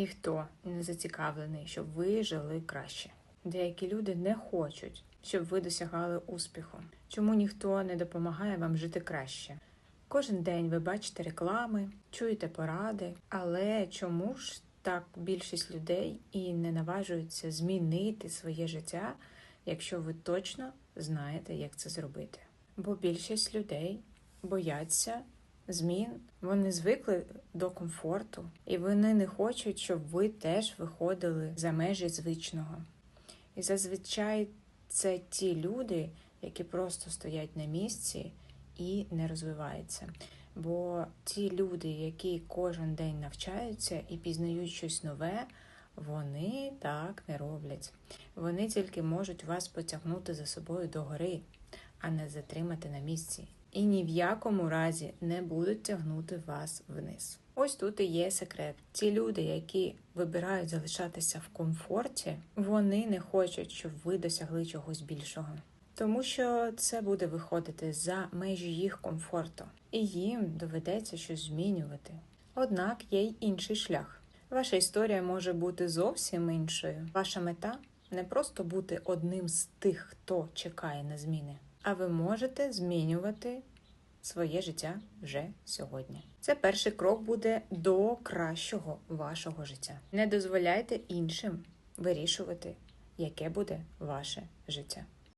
Ніхто не зацікавлений, щоб ви жили краще. Деякі люди не хочуть, щоб ви досягали успіху. Чому ніхто не допомагає вам жити краще? Кожен день ви бачите реклами, чуєте поради, але чому ж так більшість людей і не наважуються змінити своє життя, якщо ви точно знаєте, як це зробити? Бо більшість людей бояться змін, вони звикли до комфорту, і вони не хочуть, щоб ви теж виходили за межі звичного. І зазвичай це ті люди, які просто стоять на місці і не розвиваються. Бо ті люди, які кожен день навчаються і пізнають щось нове, вони так не роблять. Вони тільки можуть вас потягнути за собою до гори, а не затримати на місці. І ні в якому разі не будуть тягнути вас вниз. Ось тут і є секрет. Ті люди, які вибирають залишатися в комфорті, вони не хочуть, щоб ви досягли чогось більшого. Тому що це буде виходити за межі їх комфорту, і їм доведеться щось змінювати. Однак є й інший шлях. Ваша історія може бути зовсім іншою. Ваша мета не просто бути одним з тих, хто чекає на зміни, а ви можете змінювати своє життя вже сьогодні. Це перший крок буде до кращого вашого життя. Не дозволяйте іншим вирішувати, яке буде ваше життя.